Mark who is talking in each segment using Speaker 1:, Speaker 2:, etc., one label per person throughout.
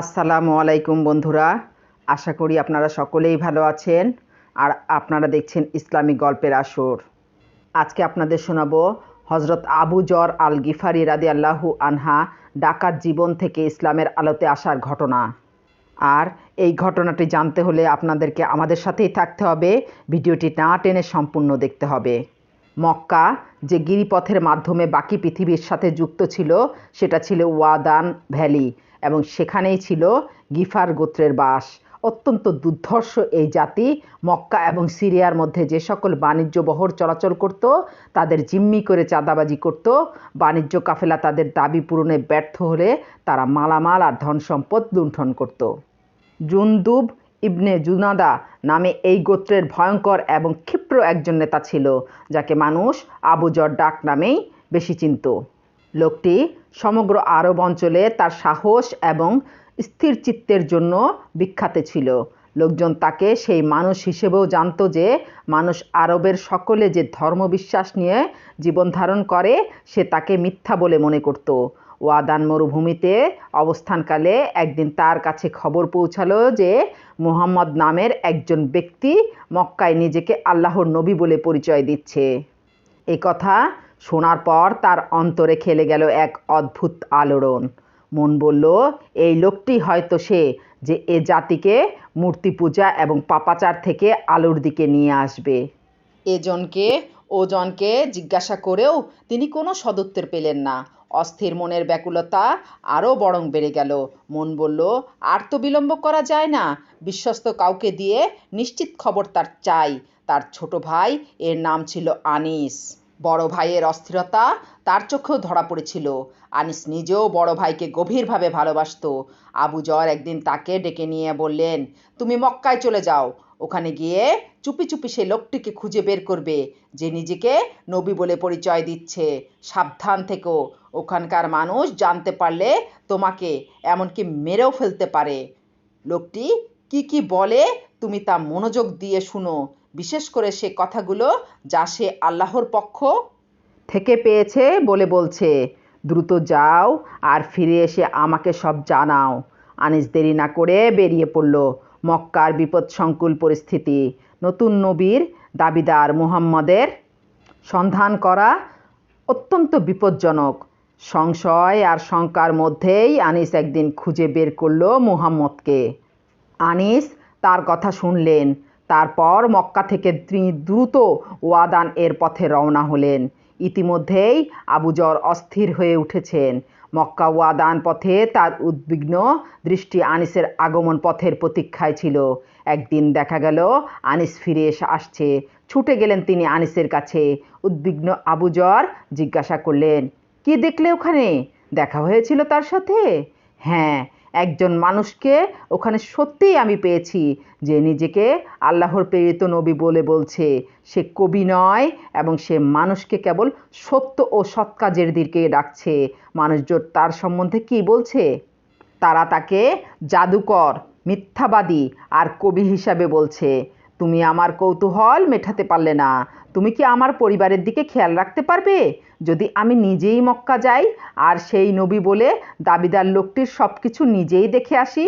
Speaker 1: আসসালামু আলাইকুম বন্ধুরা, আশা করি আপনারা সকলেই ভালো আছেন আর আপনারা দেখছেন ইসলামিক গল্পের আসর। আজকে আপনাদের শোনাবো হজরত আবু জর আল গিফারি রাদি আল্লাহু আনহা ডাকাত জীবন থেকে ইসলামের আলোতে আসার ঘটনা। আর এই ঘটনাটি জানতে হলে আপনাদেরকে আমাদের সাথেই থাকতে হবে, ভিডিওটি না টেনে সম্পূর্ণ দেখতে হবে। মক্কা যে গিরিপথের মাধ্যমে বাকি পৃথিবীর সাথে যুক্ত ছিল, সেটা ছিল ওয়াদান ভ্যালি। এবং সেখানেই ছিল গিফার গোত্রের বাস। অত্যন্ত দুর্ধর্ষ এই জাতি মক্কা এবং সিরিয়ার মধ্যে যে সকল বাণিজ্য বহর চলাচল করত, তাদের জিম্মি করে চাঁদাবাজি করত। বাণিজ্য কাফেলা তাদের দাবি পূরণে ব্যর্থ হলে তারা মালামাল আর ধন সম্পদ লুণ্ঠন করত। জুনদুব ইবনে জুনাদা নামে এই গোত্রের ভয়ঙ্কর এবং ক্ষিপ্র একজন নেতা ছিল, যাকে মানুষ আবু আবুজর ডাক নামেই বেশি চিনত। লোকটি সমগ্র আরব অঞ্চলে তার সাহস এবং স্থির চিত্তের জন্য বিখ্যাত ছিল। লোকজন তাকে সেই মানুষ হিসেবেও জানতো যে, মানুষ আরবের সকলে যে ধর্মবিশ্বাস নিয়ে জীবন ধারণ করে, সে তাকে মিথ্যা বলে মনে করত। ওয়াদান মরুভূমিতে অবস্থানকালে একদিন তার কাছে খবর পৌঁছালো যে, মুহাম্মদ নামের একজন ব্যক্তি মক্কায় নিজেকে আল্লাহর নবী বলে পরিচয় দিচ্ছে। এ কথা শোনার পর তার অন্তরে খেলে গেল এক অদ্ভুত আলোড়ন। মন বলল, এই লোকটি হয়তো সে যে এ জাতিকে মূর্তি পূজা এবং পাপাচার থেকে আলোর দিকে নিয়ে আসবে। এজনকে ওজনকে জিজ্ঞাসা করেও তিনি কোনো সদুত্তর পেলেন না। অস্থির মনের ব্যাকুলতা আরও বরং বেড়ে গেল। মন বলল, আর তো বিলম্ব করা যায় না। বিশ্বস্ত কাউকে দিয়ে নিশ্চিত খবর তার চাই। তার ছোট ভাই, এর নাম ছিল আনিস। বড় ভাইয়ের অস্থিরতা তার চোখেও ধরা পড়েছিল। আনিস নিজেও বড় ভাইকে গভীরভাবে ভালোবাসত। আবু জর একদিন তাকে ডেকে নিয়ে বললেন, তুমি মক্কায় চলে যাও। ওখানে গিয়ে চুপি চুপি সে লোকটিকে খুঁজে বের করবে, যে নিজেকে নবী বলে পরিচয় দিচ্ছে। সাবধান থেকো। ওখানকার মানুষ জানতে পারলে তোমাকে এমনকি মেরেও ফেলতে পারে। লোকটি কি কি বলে তুমি তা মনোযোগ দিয়ে শুনো। বিশেষ করে সে কথাগুলো যা সে আল্লাহর পক্ষ থেকে পেয়েছে বলে বলছে, দ্রুত যাও আর ফিরে এসে আমাকে সব জানাও। আনিস দেরি না করে বেরিয়ে পড়ল মক্কার বিপদসংকুল পরিস্থিতি। নতুন নবীর দাবিদার মুহাম্মদের সন্ধান করা অত্যন্ত বিপজ্জনক। সংশয় আর শঙ্কার মধ্যেই আনিস একদিন খুঁজে বের করল মুহাম্মদকে। আনিস তার কথা শুনলেন। তারপর মক্কা থেকে তিনি দ্রুত ওয়াদান এর পথে রওনা হলেন। ইতিমধ্যেই আবুজর অস্থির হয়ে উঠেছেন। মক্কা ওয়াদান পথে তার উদ্বিগ্ন দৃষ্টি আনিসের আগমন পথের প্রতীক্ষায় ছিল। একদিন দেখা গেল, আনিস ফিরে এসে আসছে। ছুটে গেলেন তিনি আনিসের কাছে। উদ্বিগ্ন আবুজর জিজ্ঞাসা করলেন, কি দেখলে ওখানে? দেখা হয়েছিল তার সাথে? হ্যাঁ একজন মানুষকে ওখানে সত্যিই আমি পেয়েছি যে নিজেকে আল্লাহর প্রেরিত নবী বলে বলছে। সে কবি নয় এবং সে মানুষকে কেবল সত্য ও সৎ কাজের দিকে ডাকছে। মানুষজন তার সম্বন্ধে কি বলছে? তারা তাকে জাদুকর, মিথ্যাবাদী আর কবি হিসাবে বলছে। তুমি আমার কৌতূহল মেটাতে পারলে না। তুমি কি আমার পরিবারের দিকে খেয়াল রাখতে পারবে? যদি আমি নিজেই মক্কা যাই, আর সেই নবী বলে দাবিদার লোকটির সব কিছু নিজেই দেখে আসি?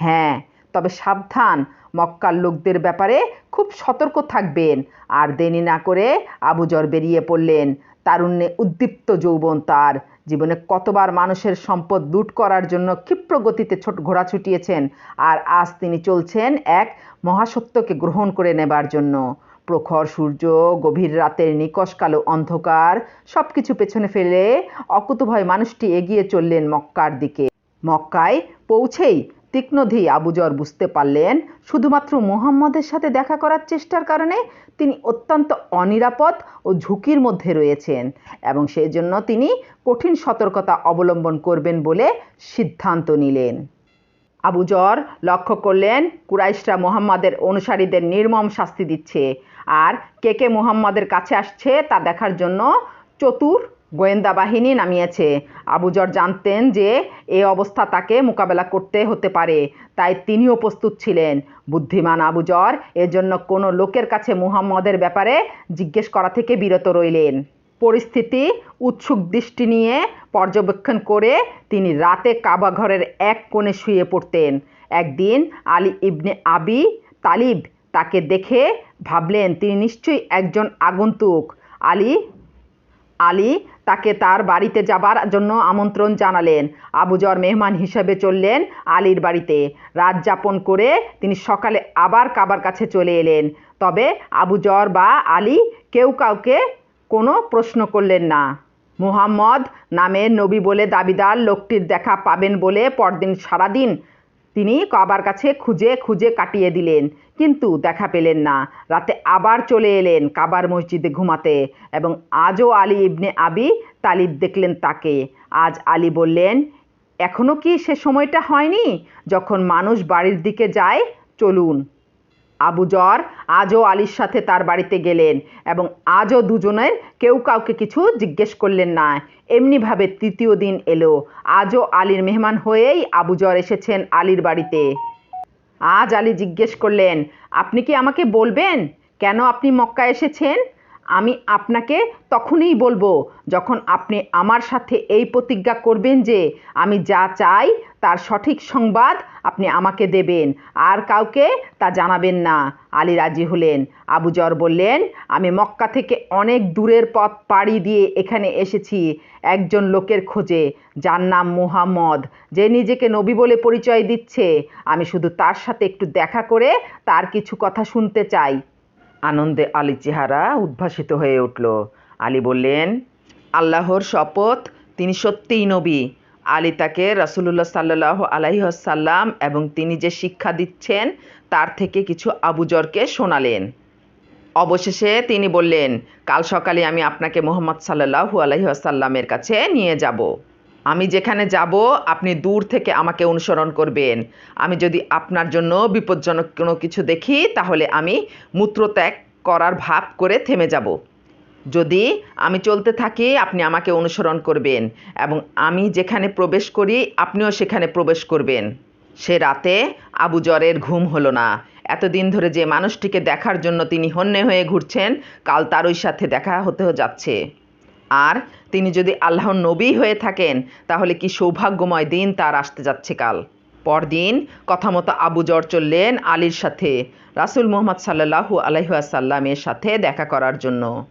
Speaker 1: হ্যাঁ তবে সাবধান, মক্কার লোকদের ব্যাপারে খুব সতর্ক থাকবেন, আর দেরি না করে আবুজর বেরিয়ে পড়লেন। তারুণ্যে উদ্দীপ্ত যৌবন তার। জীবনে কতবার মানুষের সম্পদ লুট করার জন্য ক্ষিপ্র গতিতে ছোট ঘোড়া ছুটিয়েছেন, আর আজ তিনি চলছেন এক মহাসত্যকে গ্রহণ করে নেবার জন্য। প্রখর সূর্য, গভীর রাতের নিকশ কালো অন্ধকার সব কিছু পেছনে ফেলে অকুতভয় মানুষটি এগিয়ে চললেন মক্কার দিকে। মক্কায় পৌঁছেই তীক্ষ্ণধী আবুজর বুঝতে পারলেন, শুধুমাত্র মুহাম্মদের সাথে দেখা করার চেষ্টার কারণে তিনি অত্যন্ত অনিরাপদ ও ঝুঁকির মধ্যে রয়েছেন এবং সেই জন্য তিনি কঠিন সতর্কতা অবলম্বন করবেন বলে সিদ্ধান্ত নিলেন। আবুজর লক্ষ্য করলেন কুরাইশরা মুহাম্মাদের অনুসারীদের নির্মম শাস্তি দিচ্ছে। আর কে কে মুহাম্মাদের কাছে আসছে তা দেখার জন্য চতুর গোয়েন্দা বাহিনী নামিয়েছে। আবুজর জানতেন যে এ অবস্থা তাকে মোকাবেলা করতে হতে পারে, তাই তিনিও প্রস্তুত ছিলেন। বুদ্ধিমান আবুজর এজন্য কোনো লোকের কাছে মুহাম্মদের ব্যাপারে জিজ্ঞেস করা থেকে বিরত রইলেন। পরিস্থিতি, উৎসুক দৃষ্টি নিয়ে পর্যবেক্ষণ করে তিনি রাতে কাবা ঘরের এক কোণে শুয়ে পড়তেন। একদিন আলী ইবনে আবি তালিব তাকে দেখে ভাবলেন, তিনি নিশ্চয়ই একজন আগন্তুক। আলী আলী তাকে তার বাড়িতে যাবার জন্য আমন্ত্রণ জানালেন। আবুজর মেহমান হিসেবে চললেন আলীর বাড়িতে। রাত যাপন করে তিনি সকালে আবার কাবার কাছে চলে এলেন। তবে আবুজর বা আলী কেউ কাউকে কোনো প্রশ্ন করলেন না। মুহাম্মদ নামের নবী বলে দাবিদার লোকটির দেখা পাবেন বলে পরদিন সারাদিন তিনি কাবার কাছে খুঁজে খুঁজে কাটিয়ে দিলেন, কিন্তু দেখা পেলেন না। রাতে আবার চলে এলেন কাবার মসজিদে ঘুমাতে এবং আজও আলী ইবনে আবি তালিব দেখলেন তাকে। আজ আলী বললেন এখনও কি সে সময়টা হয়নি? যখন মানুষ বাড়ির দিকে যায়, চলুন। আবু জর আজও আলীর সাথে তার বাড়িতে গেলেন এবং আজও দুজনের কেউ কাউকে কিছু জিজ্ঞেস করলেন না। এমনিভাবে তৃতীয় দিন এলো। আজও আলীর মেহমান হয়েই আবু জর এসেছেন আলীর বাড়িতে। আজ আলী জিজ্ঞেস করলেন, আপনি কি আমাকে বলবেন? কেন আপনি মক্কা এসেছেন? আমি আপনাকে তখনই বলব যখন আপনি আমার সাথে এই প্রতিজ্ঞা করবেন যে আমি যা চাই তার সঠিক সংবাদ আপনি আমাকে দেবেন। আর কাউকে তা জানাবেন না। আলী রাজি হলেন। আবু আবুজর বললেন, আমি মক্কা থেকে অনেক দূরের পথ পাড়ি দিয়ে এখানে এসেছি। একজন লোকের খোঁজে। যার নাম মুহাম্মদ। যে নিজেকে নবী বলে পরিচয় দিচ্ছে। আমি শুধু তার সাথে একটু দেখা করে তার কিছু কথা শুনতে চাই। আনন্দে আলীর চেহারা উদ্ভাসিত হয়ে উঠল। আলী বললেন, আল্লাহর শপথ তিনি সত্যিই নবী। আলী তাকে রাসুলুল্লাহ সাল্লাহ আলাইসাল্লাম এবং তিনি যে শিক্ষা দিচ্ছেন, তার থেকে কিছু আবুজরকে শোনালেন। অবশেষে তিনি বললেন, কাল সকালে আমি আপনাকে মোহাম্মদ সাল্লাহু আলহিহাসাল্লামের কাছে নিয়ে যাব। আমি যেখানে যাব, আপনি দূর থেকে আমাকে অনুসরণ করবেন। আমি যদি আপনার জন্য বিপজ্জনক কোনো কিছু দেখি, তাহলে আমি মূত্রত্যাগ করার ভাব করে থেমে যাব। যদি আমি চলতে থাকি, আপনি আমাকে অনুসরণ করবেন এবং আমি যেখানে প্রবেশ করি, আপনিও সেখানে প্রবেশ করবেন। সে রাতে আবু জরের ঘুম হলো না। এতদিন ধরে যে মানুষটিকে দেখার জন্য তিনি হন্যে হয়ে ঘুরছেন, কাল তারই সাথে দেখা হতে যাচ্ছে। আর তিনি যদি আল্লাহর নবী হয়ে থাকেন, তাহলে কি সৌভাগ্যময় দিন তার আসতে যাচ্ছে কাল। পরদিন কথা মতো আবু জর চললেন আলীর সাথে, রাসুল মোহাম্মদ সাল্লাহু আলহাসাল্লামের সাথে দেখা করার জন্য।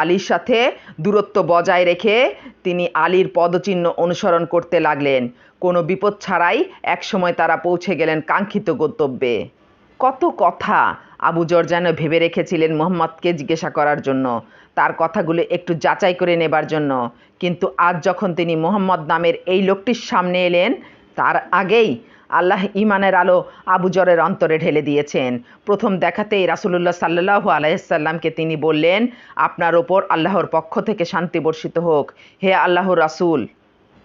Speaker 1: আলীর সাথে দূরত্ব বজায় রেখে তিনি আলীর পদচিহ্ন অনুসরণ করতে লাগলেন। কোনো বিপদ ছাড়াই একসময় তারা পৌঁছে গেলেন কাঙ্ক্ষিত গন্তব্যে। কত কথা আবুজর যেন ভেবে রেখেছিলেন মোহাম্মদকে জিজ্ঞাসা করার জন্য। তার কথাগুলো একটু যাচাই করে নেবার জন্য। কিন্তু আজ যখন তিনি মোহাম্মদ নামের এই লোকটির সামনে এলেন, তার আগেই আল্লাহ ইমানের আলো আবুজরের অন্তরে ঢেলে দিয়েছেন। প্রথম দেখাতেই রাসুলুল্লাহ সাল্লাহ আলাইসাল্লামকে তিনি বললেন, আপনার ওপর আল্লাহর পক্ষ থেকে শান্তি বর্ষিত হোক। হে আল্লাহ রাসুল,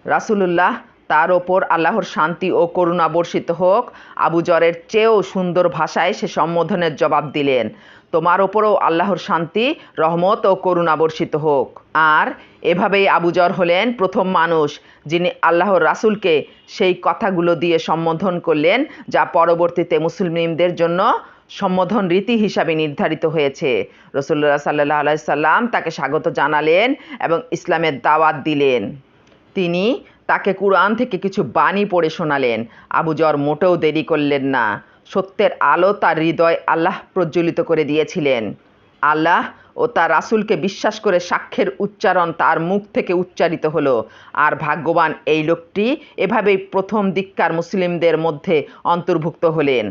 Speaker 1: রাসুলুল্লাহ, তার ওপর আল্লাহর শান্তি ও করুণা বর্ষিত হোক। আবু জরের চেয়েও সুন্দর ভাষায় সে সম্বোধনের জবাব দিলেন তোমার ওপরও আল্লাহর শান্তি, রহমত ও করুণা বর্ষিত হোক। আর এভাবেই আবুজর হলেন প্রথম মানুষ, যিনি আল্লাহর রাসুলকে সেই কথাগুলো দিয়ে সম্বোধন করলেন, যা পরবর্তীতে মুসলিমদের জন্য সম্বোধন রীতি হিসাবে নির্ধারিত হয়েছে। রসুল্লাহ সাল্লাহ আলাইসাল্লাম তাকে স্বাগত জানালেন এবং ইসলামের দাওয়াত দিলেন। তিনি তাকে কুরআন থেকে কিছু বাণী পড়ে শোনালেন। আবুজর মোটেও দেরি করলেন না। সত্যের আলো তার হৃদয় আল্লাহ প্রজ্বলিত করে দিয়েছিলেন। আল্লাহ ও তার রাসুলকে বিশ্বাস করে সাক্ষ্যের উচ্চারণ তার মুখ থেকে উচ্চারিত হলো। আর ভাগ্যবান এই লোকটি এভাবেই প্রথম দিককার মুসলিমদের মধ্যে অন্তর্ভুক্ত হলেন,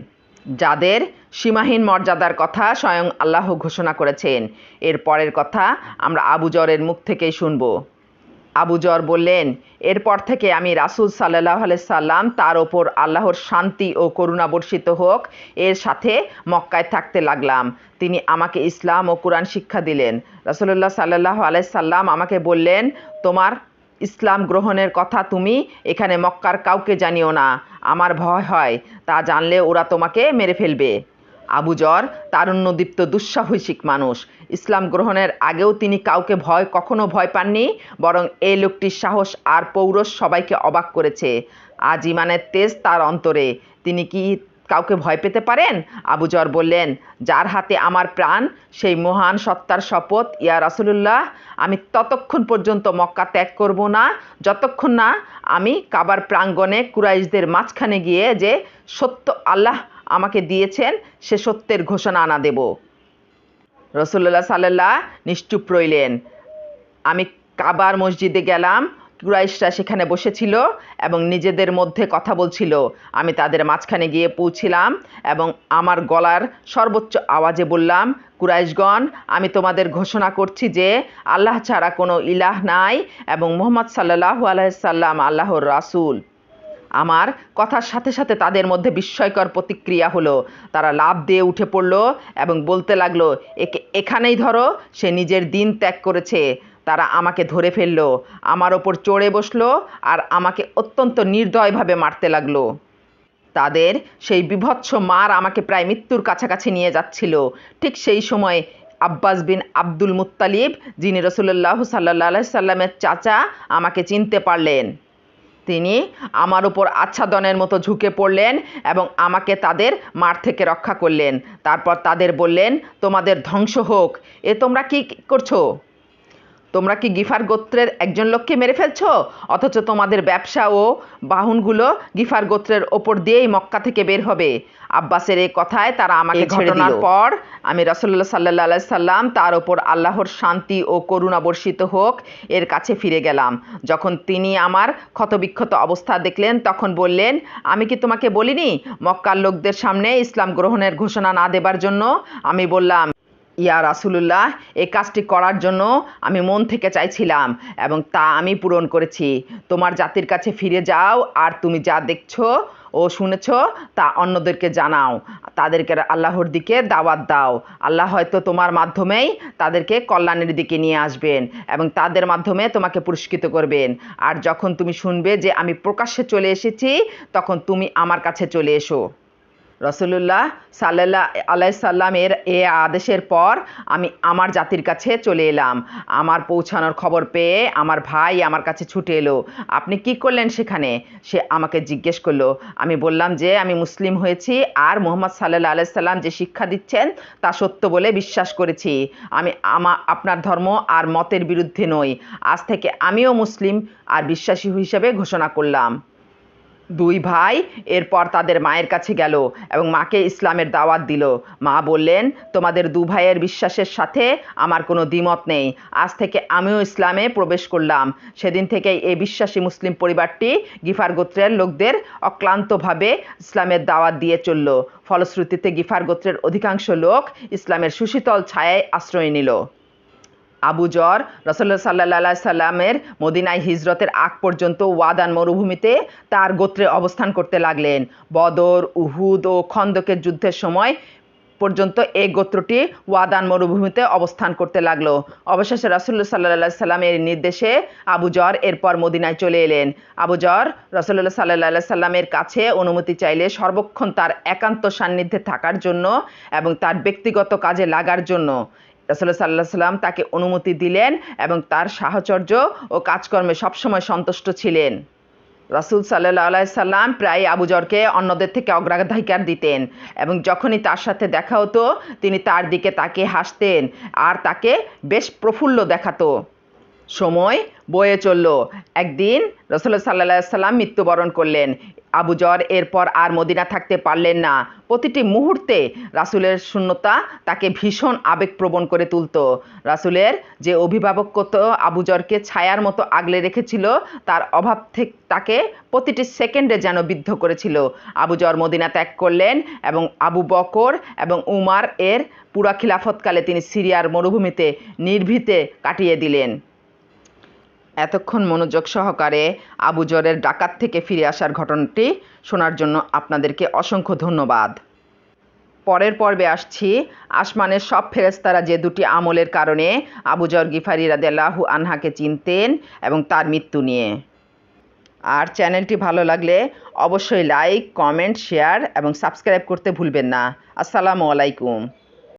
Speaker 1: যাদের সীমাহীন মর্যাদার কথা স্বয়ং আল্লাহ ঘোষণা করেছেন। এর পরের কথা আমরা আবুজরের মুখ থেকেই শুনব। আবুজর বললেন, এরপর থেকে আমি রাসুল সাল্লাহ সাল্লাম তার ওপর আল্লাহর শান্তি ও করুণা বর্ষিত হোক, এর সাথে মক্কায় থাকতে লাগলাম। তিনি আমাকে ইসলাম ও কোরআন শিক্ষা দিলেন। রাসুল্লাহ সাল্লাহ সাল্লাম আমাকে বললেন, তোমার ইসলাম গ্রহণের কথা তুমি এখানে মক্কার কাউকে জানিও না। আমার ভয় হয়। তা জানলে ওরা তোমাকে মেরে ফেলবে। আবুজর তারুণ্যদীপ্ত দুঃসাহসিক মানুষ। ইসলাম গ্রহণের আগেও তিনি কাউকে ভয়, কখনো ভয় পাননি, বরং এই লোকটির সাহস আর পৌরস সবাইকে অবাক করেছে। আজ ইমানের তেজ তার অন্তরে। তিনি কি কাউকে ভয় পেতে পারেন? আবুজর বললেন, যার হাতে আমার প্রাণ, সেই মহান সত্তার শপথ, ইয়া রাসুলুল্লাহ, আমি ততক্ষণ পর্যন্ত মক্কা ত্যাগ করব না, যতক্ষণ না আমি কাবার প্রাঙ্গণে কুরাইশদের মাঝখানে গিয়ে যে সত্য আল্লাহ আমাকে দিয়েছেন, সে সত্যের ঘোষণা আনা দেব। রসুল্লাহ সাল্লাহ নিশ্চুপ রইলেন। আমি কাবার মসজিদে গেলাম, কুরাইশরা সেখানে বসেছিল এবং নিজেদের মধ্যে কথা বলছিল। আমি তাদের মাঝখানে গিয়ে পৌঁছিলাম এবং আমার গলার সর্বোচ্চ আওয়াজে বললাম, কুরাইশগণ, আমি তোমাদের ঘোষণা করছি যে আল্লাহ ছাড়া কোনো ইলাহ নাই এবং মোহাম্মদ সাল্লাহ আলাইসাল্লাম আল্লাহর রাসূল। আমার কথার সাথে সাথে তাদের মধ্যে বিস্ময়কর প্রতিক্রিয়া হলো। তারা লাভ দিয়ে উঠে পড়ল এবং বলতে লাগল, একে, এখানেই ধরো, সে নিজের দিন ত্যাগ করেছে। তারা আমাকে ধরে ফেলল, আমার ওপর চড়ে বসল আর আমাকে অত্যন্ত নির্দয়ভাবে মারতে লাগল। তাদের সেই বিভৎস মার আমাকে প্রায় মৃত্যুর কাছাকাছি নিয়ে যাচ্ছিল। ঠিক সেই সময় আব্বাস বিন আব্দুল মুত্তালিব, যিনি রসুল্লাহ সাল্লাহ সাল্লামের চাচা, আমাকে চিনতে পারলেন। তিনি আমার উপর আচ্ছাদনের মতো ঝুঁকে পড়লেন এবং আমাকে তাদের মার থেকে রক্ষা করলেন। তারপর তাদের বললেন, তোমাদের ধ্বংস হোক। এ তোমরা কি করছ? তোমরা কি গিফার গোত্রের একজন লোককে মেরে ফেলছো? অথচ তোমাদের ব্যবসা ও বাহনগুলো গিফার গোত্রের ওপর দিয়েই মক্কা থেকে বের হবে। আব্বাসের এই কথায় তারা আমাকে ঘটনার পর আমি রসল্লা সাল্লাহ সাল্লাম তার ওপর আল্লাহর শান্তি ও করুণা বর্ষিত হোক এর কাছে ফিরে গেলাম। যখন তিনি আমার ক্ষতবিক্ষত অবস্থা দেখলেন তখন বললেন আমি কি তোমাকে বলিনি? মক্কার লোকদের সামনে ইসলাম গ্রহণের ঘোষণা না দেবার জন্য? আমি বললাম ইয়া রাসুলুল্লাহ, এই কাজটি করার জন্য আমি মন থেকে চাইছিলাম এবং তা আমি পূরণ করেছি। তোমার জাতির কাছে ফিরে যাও আর তুমি যা দেখছ ও শুনেছ তা অন্যদেরকে জানাও। তাদেরকে আল্লাহর দিকে দাওয়াত দাও। আল্লাহ হয়তো তোমার মাধ্যমেই তাদেরকে কল্যাণের দিকে নিয়ে আসবেন এবং তাদের মাধ্যমে তোমাকে পুরস্কৃত করবেন। আর যখন তুমি শুনবে যে আমি প্রকাশ্যে চলে এসেছি, তখন তুমি আমার কাছে চলে এসো। রসুল্লাহ সাল্লাহ আলাই সাল্লামের এ আদেশের পর আমি আমার জাতির কাছে চলে এলাম। আমার পৌঁছানোর খবর পেয়ে আমার ভাই আমার কাছে ছুটে এলো। আপনি কি করলেন সেখানে? সে আমাকে জিজ্ঞেস করল। আমি বললাম যে, আমি মুসলিম হয়েছি আর মোহাম্মদ সাল্লাহ আলাই সাল্লাম যে শিক্ষা দিচ্ছেন তা সত্য বলে বিশ্বাস করেছি। আমি আমা, আপনার ধর্ম আর মতের বিরুদ্ধে নই। আজ থেকে আমিও মুসলিম আর বিশ্বাসী হিসেবে ঘোষণা করলাম। দুই ভাই এরপর তাদের মায়ের কাছে গেল এবং মাকে ইসলামের দাওয়াত দিল। মা বললেন, তোমাদের দু ভাইয়ের বিশ্বাসের সাথে আমার কোনো দ্বিমত নেই। আজ থেকে আমিও ইসলামে প্রবেশ করলাম। সেদিন থেকেই এই বিশ্বাসী মুসলিম পরিবারটি গিফার গোত্রের লোকদের অক্লান্তভাবে ইসলামের দাওয়াত দিয়ে চলল। ফলশ্রুতিতে গিফার গোত্রের অধিকাংশ লোক ইসলামের সুশীতল ছায়ায় আশ্রয় নিল। আবু জর রসল্লা সাল্লা সাল্লামের মদিনায় হিজরতের আগ পর্যন্ত ওয়াদান মরুভূমিতে তার গোত্রে অবস্থান করতে লাগলেন। বদর, উহুদ ও খন্দকের যুদ্ধের সময় পর্যন্ত এই গোত্রটি ওয়াদান মরুভূমিতে অবস্থান করতে লাগল। অবশেষে রাসুল্লা সাল্লাহ সাল্লামের নির্দেশে আবু জর এরপর মদিনায় চলে এলেন। আবু জর রসল্লা সাল্লাহ সাল্লামের কাছে অনুমতি চাইলে সর্বক্ষণ তার একান্ত সান্নিধ্যে থাকার জন্য এবং তার ব্যক্তিগত কাজে লাগার জন্য। রসল্লা সাল্লাহ সাল্লাম তাকে অনুমতি দিলেন এবং তার সাহচর্য ও কাজকর্মে সবসময় সন্তুষ্ট ছিলেন। রাসুল সাল্লাহ সাল্লাম প্রায় আবুজরকে অন্যদের থেকে অগ্রাধিকার দিতেন এবং যখনই তার সাথে দেখা হতো, তিনি তার দিকে তাকে হাসতেন আর তাকে বেশ প্রফুল্ল দেখাতো। সময় বয়ে চলল। একদিন রসল্লা সাল্লা সাল্লাম মৃত্যুবরণ করলেন। আবু জর এরপর আর মদিনা থাকতে পারলেন না। প্রতিটি মুহূর্তে রাসুলের শূন্যতা তাকে ভীষণ আবেগপ্রবণ করে তুলত। রাসুলের যে অভিভাবক অভিভাবকত্ব আবুজরকে ছায়ার মতো আগলে রেখেছিল, তার অভাব থেকে, তাকে প্রতিটি সেকেন্ডে যেন বিদ্ধ করেছিল। আবুজর মদিনা ত্যাগ করলেন এবং আবু বকর এবং উমার এর পুরা খিলাফতকালে তিনি সিরিয়ার মরুভূমিতে নির্ভীতে কাটিয়ে দিলেন। এতক্ষণ মনোযোগ সহকারে আবু জরের ডাকাত থেকে ফিরে আসার ঘটনাটি শোনার জন্য আপনাদেরকে অসংখ্য ধন্যবাদ। পরের পর্বে আসছি। আসমানের সব ফেরেস্তারা যে দুটি আমলের কারণে আবুজর গিফারি রাদেলাহু আনহাকে চিনতেন এবং তার মৃত্যু নিয়ে। আর চ্যানেলটি ভালো লাগলে অবশ্যই লাইক, কমেন্ট, শেয়ার এবং সাবস্ক্রাইব করতে ভুলবেন না। আসসালামু আলাইকুম।